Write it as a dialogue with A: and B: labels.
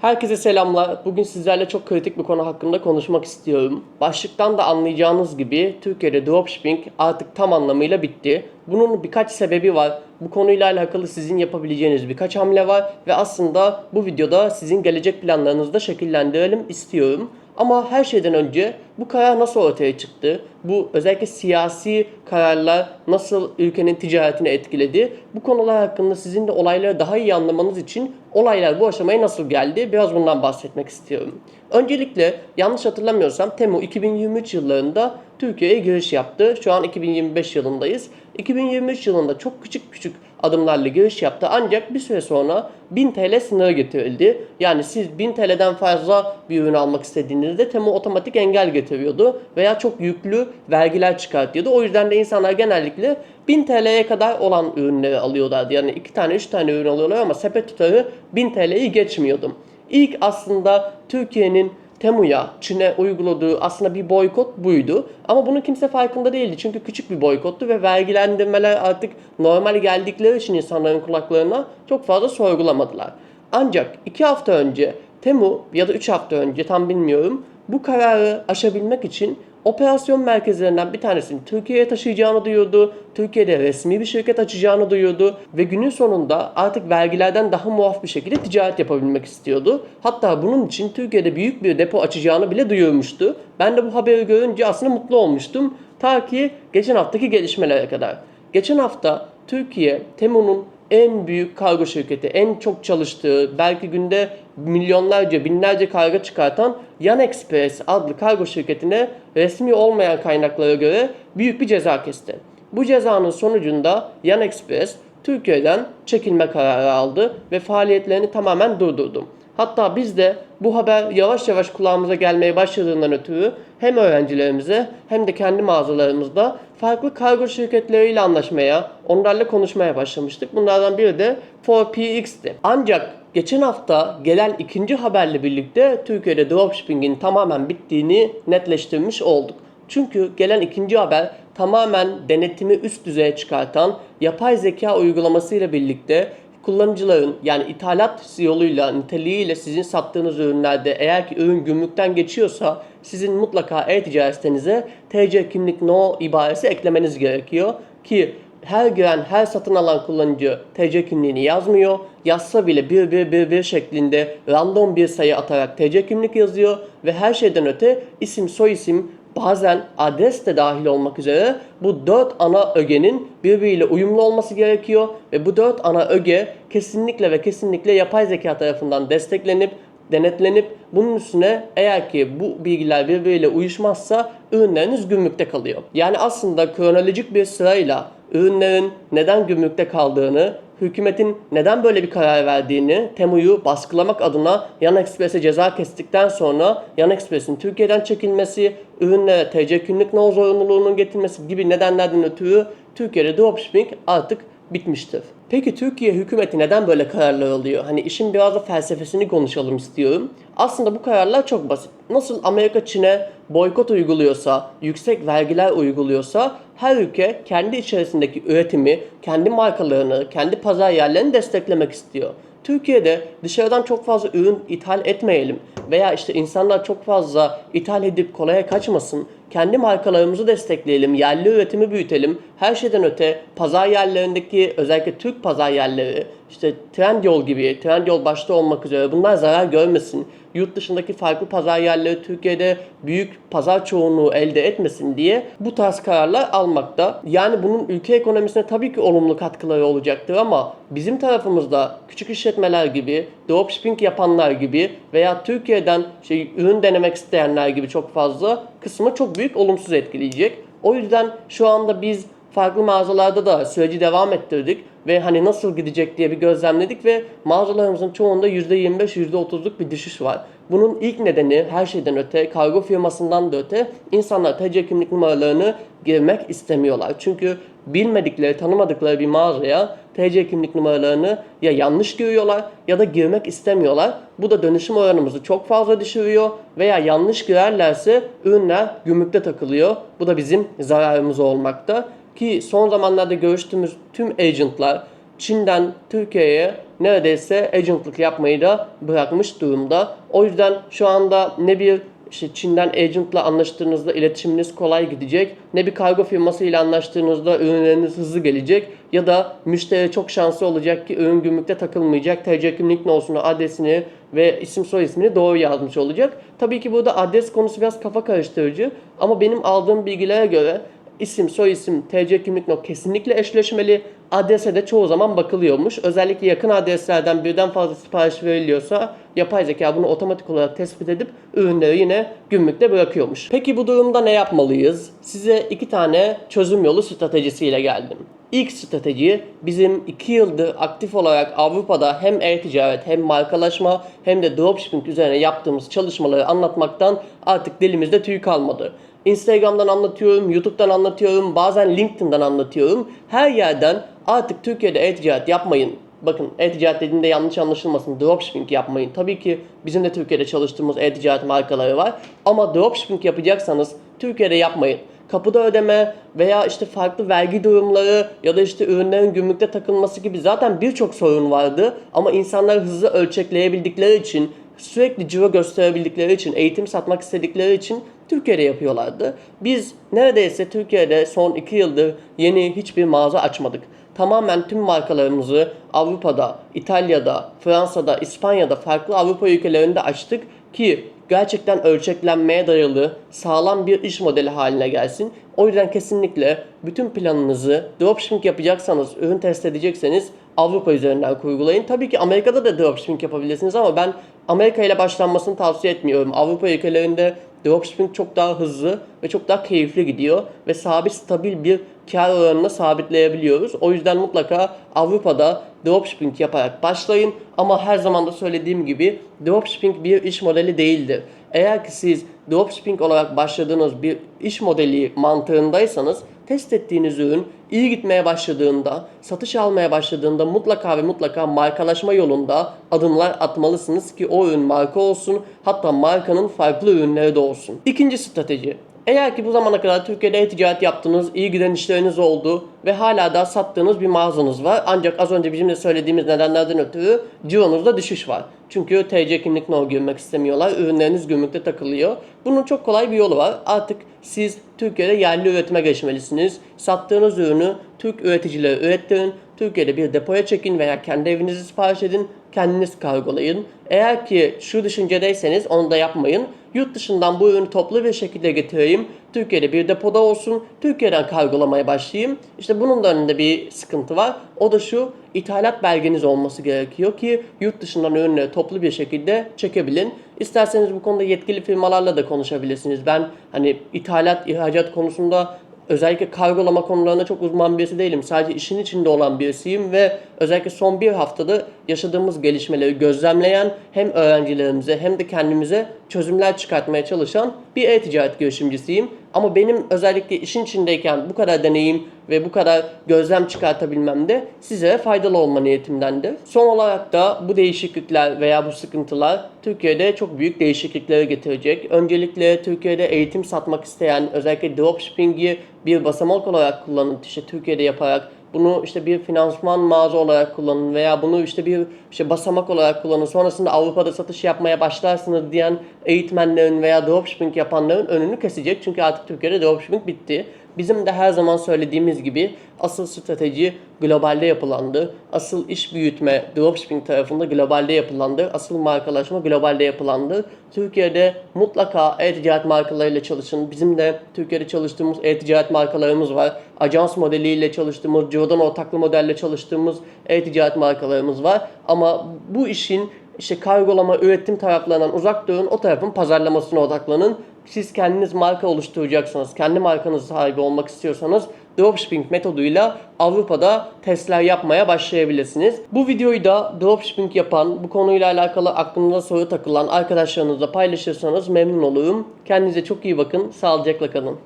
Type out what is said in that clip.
A: Herkese selamlar. Bugün sizlerle çok kritik bir konu hakkında konuşmak istiyorum. Başlıktan da anlayacağınız gibi Türkiye'de dropshipping artık tam anlamıyla bitti. Bunun birkaç sebebi var. Bu konuyla alakalı sizin yapabileceğiniz birkaç hamle var ve aslında bu videoda sizin gelecek planlarınızı da şekillendirelim istiyorum. Ama her şeyden önce bu karar nasıl ortaya çıktı? Bu özellikle siyasi kararlar nasıl ülkenin ticaretini etkiledi? Bu konular hakkında sizin de olayları daha iyi anlamanız için olaylar bu aşamaya nasıl geldi? Biraz bundan bahsetmek istiyorum. Öncelikle yanlış hatırlamıyorsam Temu 2023 yıllarında Türkiye'ye giriş yaptı. Şu an 2025 yılındayız. 2023 yılında çok küçük küçük adımlarla giriş yaptı. Ancak bir süre sonra 1000 TL sınırı getirildi. Yani siz 1000 TL'den fazla bir ürün almak istediğinizde Temu otomatik engel getiriyordu veya çok yüklü vergiler çıkartıyordu. O yüzden de insanlar genellikle 1000 TL'ye kadar olan ürünleri alıyorlardı. Yani 2 tane 3 tane ürün alıyorlar ama sepet tutarı 1000 TL'yi geçmiyordum. İlk aslında Türkiye'nin Temu'ya, Çin'e uyguladığı aslında bir boykot buydu. Ama bunun kimse farkında değildi. Çünkü küçük bir boykottu ve vergilendirmeler artık normal geldikleri için insanların kulaklarına çok fazla sorgulamadılar. Ancak iki hafta önce Temu ya da 3 hafta önce tam bilmiyorum bu kararı aşabilmek için operasyon merkezlerinden bir tanesini Türkiye'ye taşıyacağını duyurdu. Türkiye'de resmi bir şirket açacağını duyurdu ve günün sonunda artık vergilerden daha muaf bir şekilde ticaret yapabilmek istiyordu. Hatta bunun için Türkiye'de büyük bir depo açacağını bile duyurmuştu. Ben de bu haberi görünce aslında mutlu olmuştum. Ta ki geçen haftaki gelişmelere kadar. Geçen hafta Türkiye Temu'nun en büyük kargo şirketi, en çok çalıştığı, belki günde milyonlarca, binlerce kargo çıkartan Yan Express adlı kargo şirketine resmi olmayan kaynaklara göre büyük bir ceza kesti. Bu cezanın sonucunda Yan Express Türkiye'den çekilme kararı aldı ve faaliyetlerini tamamen durdurdu. Hatta biz de bu haber yavaş yavaş kulağımıza gelmeye başladığından ötürü hem öğrencilerimize hem de kendi mağazalarımızda farklı kargo şirketleriyle anlaşmaya, onlarla konuşmaya başlamıştık. Bunlardan biri de 4PX'ti. Ancak geçen hafta gelen ikinci haberle birlikte Türkiye'de dropshipping'in tamamen bittiğini netleştirmiş olduk. Çünkü gelen ikinci haber tamamen denetimi üst düzeye çıkartan yapay zeka uygulamasıyla birlikte kullanıcıların yani ithalat yoluyla, niteliğiyle sizin sattığınız ürünlerde eğer ki ürün gümrükten geçiyorsa sizin mutlaka e-ticaret sitenize TC kimlik no ibaresi eklemeniz gerekiyor ki her giren, her satın alan kullanıcı TC kimliğini yazmıyor. Yazsa bile 1111 şeklinde random bir sayı atarak TC kimlik yazıyor ve her şeyden öte isim, soy isim, bazen adres de dahil olmak üzere bu dört ana ögenin birbiriyle uyumlu olması gerekiyor ve bu dört ana öge kesinlikle ve kesinlikle yapay zeka tarafından desteklenip denetlenip bunun üstüne eğer ki bu bilgiler birbiriyle uyuşmazsa ürünleriniz gümrükte kalıyor. Yani aslında kronolojik bir sırayla ürünlerin neden gümrükte kaldığını, hükümetin neden böyle bir karar verdiğini, Temu'yu baskılamak adına Yan Express'e ceza kestikten sonra Yan Express'in Türkiye'den çekilmesi, ürünlere TC kimlik no zorunluluğunun getirilmesi gibi nedenlerden ötürü Türkiye'de dropshipping artık bitmiştir. Peki Türkiye hükümeti neden böyle kararlar alıyor? Hani işin biraz da felsefesini konuşalım istiyorum. Aslında bu kararlar çok basit. Nasıl Amerika Çin'e boykot uyguluyorsa, yüksek vergiler uyguluyorsa her ülke kendi içerisindeki üretimi, kendi markalarını, kendi pazar yerlerini desteklemek istiyor. Türkiye'de dışarıdan çok fazla ürün ithal etmeyelim veya işte insanlar çok fazla ithal edip kolaya kaçmasın. Kendi markalarımızı destekleyelim, yerli üretimi büyütelim. Her şeyden öte pazar yerlerindeki özellikle Türk pazar yerleri işte Trendyol gibi, Trendyol başta olmak üzere bunlar zarar görmesin. Yurt dışındaki farklı pazar yerleri Türkiye'de büyük pazar çoğunluğu elde etmesin diye bu tarz kararlar almakta. Yani bunun ülke ekonomisine tabii ki olumlu katkıları olacaktır ama bizim tarafımızda küçük işletmeler gibi, dropshipping yapanlar gibi veya Türkiye'den şey ürün denemek isteyenler gibi çok fazla kısmı çok büyük olumsuz etkileyecek. O yüzden şu anda biz farklı mağazalarda da süreci devam ettirdik ve hani nasıl gidecek diye bir gözlemledik ve mağazalarımızın çoğunda %25-%30'luk bir düşüş var. Bunun ilk nedeni her şeyden öte, kargo firmasından da öte insanlar TC kimlik numaralarını girmek istemiyorlar. Çünkü bilmedikleri, tanımadıkları bir mağazaya TC kimlik numaralarını ya yanlış giriyorlar ya da girmek istemiyorlar. Bu da dönüşüm oranımızı çok fazla düşürüyor veya yanlış girerlerse ürünler gümrükte takılıyor. Bu da bizim zararımız olmakta. Ki son zamanlarda görüştüğümüz tüm agentlar Çin'den Türkiye'ye neredeyse agentlık yapmayı da bırakmış durumda. O yüzden şu anda ne bir işte Çin'den agentla anlaştığınızda iletişiminiz kolay gidecek. Ne bir kargo firması ile anlaştığınızda ürünleriniz hızlı gelecek. Ya da müşteri çok şanslı olacak ki ürün gümrükte takılmayacak. TC kimlik nosunu, adresini ve isim soy ismini doğru yazmış olacak. Tabii ki burada adres konusu biraz kafa karıştırıcı. Ama benim aldığım bilgilere göre isim, soy isim, TC kimlik not kesinlikle eşleşmeli. Adrese de çoğu zaman bakılıyormuş. Özellikle yakın adreslerden birden fazla sipariş veriliyorsa yapay zeka bunu otomatik olarak tespit edip ürünleri yine gümrükte bırakıyormuş. Peki bu durumda ne yapmalıyız? Size iki tane çözüm yolu stratejisiyle geldim. İlk strateji bizim 2 yıldır aktif olarak Avrupa'da hem e-ticaret hem markalaşma hem de dropshipping üzerine yaptığımız çalışmaları anlatmaktan artık dilimizde tüy kalmadı. Instagram'dan anlatıyorum, YouTube'dan anlatıyorum, bazen LinkedIn'dan anlatıyorum. Her yerden artık Türkiye'de e-ticaret yapmayın. Bakın e-ticaret dediğimde yanlış anlaşılmasın. Dropshipping yapmayın. Tabii ki bizim de Türkiye'de çalıştığımız e-ticaret markaları var. Ama dropshipping yapacaksanız Türkiye'de yapmayın kapıda ödeme veya işte farklı vergi durumları ya da işte ürünlerin gümrükte takılması gibi zaten birçok sorun vardı. Ama insanlar hızlı ölçekleyebildikleri için, sürekli ciro gösterebildikleri için, eğitim satmak istedikleri için Türkiye'de yapıyorlardı. Biz neredeyse Türkiye'de son 2 yıldır yeni hiçbir mağaza açmadık. Tamamen tüm markalarımızı Avrupa'da, İtalya'da, Fransa'da, İspanya'da farklı Avrupa ülkelerinde açtık ki gerçekten ölçeklenmeye dayalı sağlam bir iş modeli haline gelsin. O yüzden kesinlikle bütün planınızı dropshipping yapacaksanız, ürün test edecekseniz Avrupa üzerinden kurgulayın. Tabii ki Amerika'da da dropshipping yapabilirsiniz ama ben Amerika ile başlanmasını tavsiye etmiyorum. Avrupa ülkelerinde dropshipping çok daha hızlı ve çok daha keyifli gidiyor ve sabit stabil bir kar oranını sabitleyebiliyoruz. O yüzden mutlaka Avrupa'da dropshipping yaparak başlayın ama her zaman da söylediğim gibi dropshipping bir iş modeli değildir. Eğer ki siz dropshipping olarak başladığınız bir iş modeli mantığındaysanız test ettiğiniz ürün iyi gitmeye başladığında, satış almaya başladığında mutlaka ve mutlaka markalaşma yolunda adımlar atmalısınız ki o ürün marka olsun. Hatta markanın farklı ürünleri de olsun. İkinci strateji. Eğer ki bu zamana kadar Türkiye'de e-ticaret yaptınız, iyi giden işleriniz oldu ve hala da sattığınız bir mağazanız var. Ancak az önce bizim de söylediğimiz nedenlerden ötürü cironuzda düşüş var. Çünkü TC kimlik no girmek istemiyorlar. Ürünleriniz gümrükte takılıyor. Bunun çok kolay bir yolu var. Artık siz Türkiye'de yerli üretime geçmelisiniz. Sattığınız ürünü Türk üreticilere ürettirin. Türkiye'de bir depoya çekin veya kendi evinizi sipariş edin. Kendiniz kargolayın. Eğer ki şu düşüncedeyseniz onu da yapmayın. Yurt dışından bu ürünü toplu bir şekilde getireyim. Türkiye'de bir depoda olsun. Türkiye'den kargolamaya başlayayım. İşte bunun da önünde bir sıkıntı var. O da şu ithalat belgeniz olması gerekiyor ki yurt dışından ürünleri toplu bir şekilde çekebilin. İsterseniz bu konuda yetkili firmalarla da konuşabilirsiniz. Ben hani ithalat, ihracat konusunda özellikle kargolama konularında çok uzman birisi değilim. Sadece işin içinde olan birisiyim ve özellikle son bir haftada yaşadığımız gelişmeleri gözlemleyen hem öğrencilerimize hem de kendimize çözümler çıkartmaya çalışan bir e-ticaret girişimcisiyim. Ama benim özellikle işin içindeyken bu kadar deneyim ve bu kadar gözlem çıkartabilmem de size faydalı olma niyetimdendir. Son olarak da bu değişiklikler veya bu sıkıntılar Türkiye'de çok büyük değişikliklere getirecek. Öncelikle Türkiye'de eğitim satmak isteyen özellikle dropshipping'i bir basamak olarak kullanın işte Türkiye'de yaparak bunu işte bir finansman mağaza olarak kullanın veya bunu işte bir işte basamak olarak kullanın. Sonrasında Avrupa'da satış yapmaya başlarsınız diyen eğitmenlerin veya dropshipping yapanların önünü kesecek. Çünkü artık Türkiye'de dropshipping bitti. Bizim de her zaman söylediğimiz gibi asıl strateji globalde yapılandı. Asıl iş büyütme dropshipping tarafında globalde yapılandı. Asıl markalaşma globalde yapılandı. Türkiye'de mutlaka e-ticaret markalarıyla çalışın. Bizim de Türkiye'de çalıştığımız e-ticaret markalarımız var. Ajans modeliyle çalıştığımız, Jordan ortaklı modelle çalıştığımız e-ticaret markalarımız var. Ama bu işin işte kargolama, üretim taraflarından uzak durun. O tarafın pazarlamasına odaklanın. Siz kendiniz marka oluşturacaksınız, kendi markanız sahibi olmak istiyorsanız dropshipping metoduyla Avrupa'da testler yapmaya başlayabilirsiniz. Bu videoyu da dropshipping yapan, bu konuyla alakalı aklınıza soru takılan arkadaşlarınızla paylaşırsanız memnun olurum. Kendinize çok iyi bakın, sağlıcakla kalın.